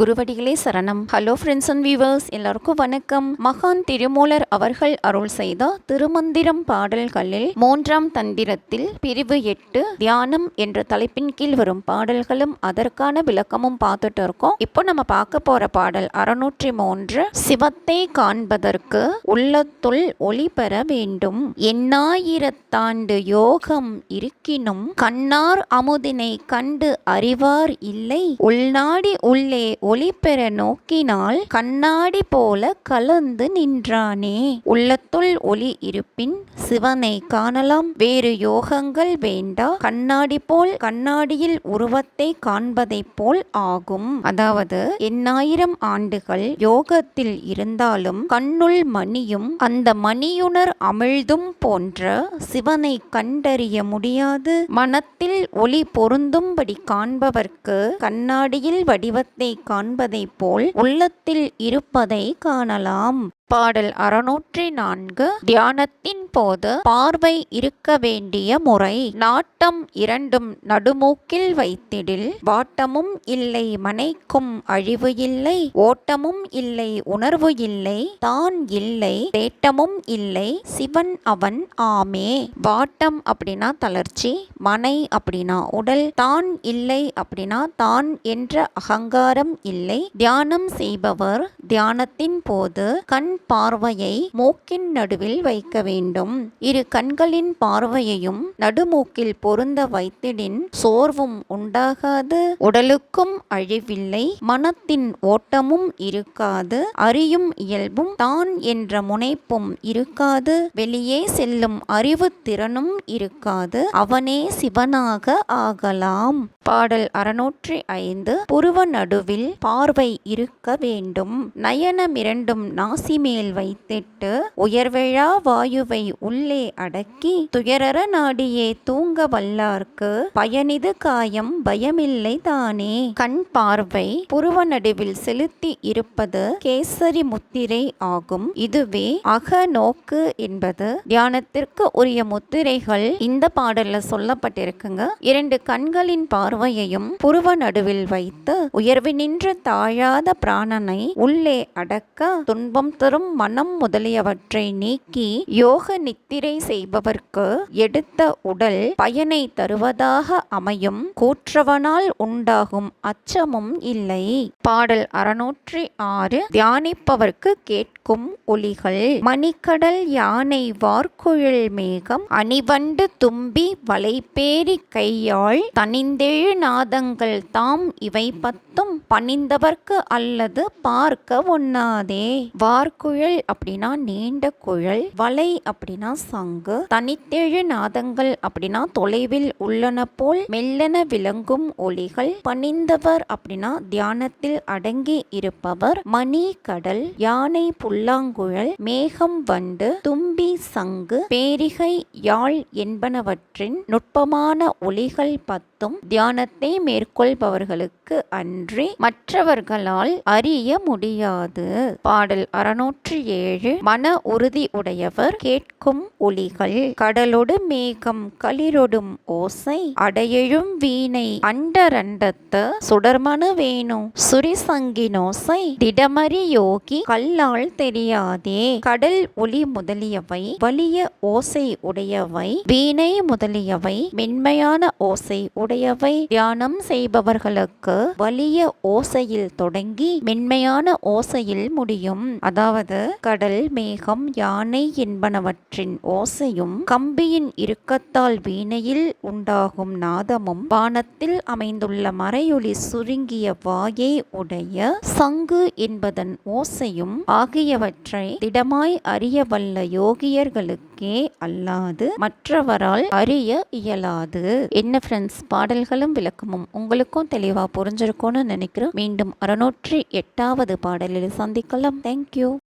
குருவடிகளே சரணம். Hello friends and viewers எல்லாருக்கும் வணக்கம். மகான் திருமூலர் அவர்கள் அருள் செய்த திருமந்திரம் பாடல்களில் மூன்றாம் தந்திரத்தில் பிரிவு எட்டு தியானம் என்ற தலைப்பின் கீழ் வரும் பாடல்களும் அதற்கான விளக்கமும் பார்த்துட்டு இருக்கோம். இப்போ நம்ம பார்க்க போற பாடல் அறுநூற்றி மூன்று சிவத்தை காண்பதற்கு உள்ளத்துள் ஒளி பெற வேண்டும். எண்ணாயிரத்தாண்டு யோகம் இருக்கினும் கண்ணார் அமுதினை கண்டு அறிவார் இல்லை. உள்நாடி உள்ளே ஒளி பெற நோக்கினால் கண்ணாடி போல கலந்து நின்றானே. உள்ளத்துள் ஒளி இருப்பின் சிவனை காணலாம். வேறு யோகங்கள் வேண்டா. கண்ணாடி போல் கண்ணாடியில் உருவத்தை காண்பதைப் போல் ஆகும். அதாவது எண்ணாயிரம் ஆண்டுகள் யோகத்தில் இருந்தாலும் கண்ணுள் மணியும் அந்த மணியுணர் அமிழ்தும் போன்ற சிவனை கண்டறிய முடியாது. மனத்தில் ஒளி பொருந்தும்படி காண்பவர்க்கு கண்ணாடியில் வடிவத்தை காண்பதைப் போல் உள்ளத்தில் இருப்பதை காணலாம். பாடல் அறுநூற்றி நான்கு. தியானத்தின் போது பார்வை இருக்க வேண்டிய முறை. நாட்டம் இரண்டும் நடுமூக்கில் வைத்திடில். வாட்டமும் இல்லை மனைக்கும் அழிவு இல்லை. ஓட்டமும் இல்லை உணர்வு இல்லை. தான் இல்லை தேட்டமும் இல்லை. சிவன் அவன் ஆமே. வாட்டம் அப்படின்னா தளர்ச்சி மனை அப்படின்னா உடல். தான் இல்லை அப்படின்னா தான் என்ற அகங்காரம் இல்லை. தியானம் செய்பவர் தியானத்தின் போது கண் பார்வையை மூக்கின் நடுவில் வைக்க வேண்டும். இரு கண்களின் பார்வையையும் நடுமூக்கில் பொருந்த வைத்திடின் சோர்வும் உண்டாகாது. உடலுக்கும் அழிவில்லை. மனத்தின் ஓட்டமும் இருக்காது. அறியும் இயல்பும் தான் என்ற முனைப்பும் இருக்காது. வெளியே செல்லும் அறிவு திறனும் இருக்காது. அவனே சிவனாக ஆகலாம். பாடல் அறுநூற்றி ஐந்து புருவ நடுவில் பார்வை இருக்க வேண்டும். நயனம் இரண்டும் நாசி மேல் வைத்திட்டு உயர்விழா வாயுவை உள்ளே அடக்கி துயரற நாடியே தூங்க வல்லார்க்கு. பயனிது காயம் பயமில்லை தானே. கண் பார்வை புருவ நடுவில் செலுத்தி இருப்பது கேசரி முத்திரை ஆகும். இதுவே அக நோக்கு என்பது. தியானத்திற்கு உரிய முத்திரைகள் இந்த பாடல்ல சொல்லப்பட்டிருக்குங்க. இரண்டு கண்களின் பார்வையையும் புருவ நடுவில் வைத்து உயர்வு நின்று தாழாத பிராணனை உள்ளே அடக்க துன்பம் தரும் மனம் முதலியவற்றை நீக்கி யோக நித்திரை செய்பவர்க்கு எடுத்த உடல் பயனை தருவதாக அமையும். கூற்றவனால் உண்டாகும் அச்சமும் இல்லை. பாடல் அறுநூற்றி ஆறு. தியானிப்பவர்க்கு கேட்கும் ஒலிகள். மணிக்கடல் யானை வார்குழல் மேகம். அணிவண்டு தும்பி வலைபேரி கையாள். தனிந்தெழு நாதங்கள் தாம் இவை பத்தும் பணிந்தவர்க்கு அல்லது பார்க்க ஒண்ணாதே. வார்குழல் அப்படின்னா நீண்ட குழல் வலை அப்படின்னா சங்கு தனித்தேழு நாதங்கள் அப்படின்னா தொலைவில் உள்ளன போல் மெல்லன விளங்கும் ஒளிகள் பணிந்தவர் அப்படின்னா தியானத்தில் அடங்கி இருப்பவர் மணி கடல் யானை புல்லாங்குழல் மேகம் வண்டு தும்பி சங்கு பேரிகை யாழ் என்பனவற்றின் நுட்பமான ஒளிகள் பத்தும் தியான தியானத்தை மேற்கொள்பவர்களுக்கு அன்றி மற்றவர்களால் அறிய முடியாது. பாடல் அறுநூற்றி ஏழு மன உறுதி உடையவர் கேட்கும் ஒலிகள். கடலொடு மேகம் களிரொடும் ஓசை. அடையெழும் வீணை. அண்டரண்டத்த சுடர்மனு வேணு. சுரிசங்கினோசை திடமறி யோகி. கல்லால் தெரியாதே. கடல் ஒளி முதலியவை. வலிய ஓசை உடையவை. வீணை முதலியவை. மென்மையான ஓசை உடையவை. தியானம் செய்பவர்களுக்கு வலிய ஓசையில் தொடங்கி மென்மையான ஓசையில் முடியும். அதாவது கடல் மேகம் யானை என்பனவற்றின் ஓசையும் கம்பியின் இறுக்கத்தால் வீணையில் உண்டாகும் நாதமும் வானத்தில் அமைந்துள்ள மறையொளி சுருங்கிய வாயை உடைய சங்கு என்பதன் ஓசையும் ஆகியவற்றை திடமாய் அறிய வல்ல அல்லாது மற்றவரால் அறிய இயலாது. என்ன ஃப்ரெண்ட்ஸ் பாடல்களும் விளக்கமும் உங்களுக்கும் தெளிவா புரிஞ்சிருக்கும்னு நினைக்கிறேன். மீண்டும் அறுநூற்றி எட்டாவது பாடலில் சந்திக்கலாம். தேங்க்யூ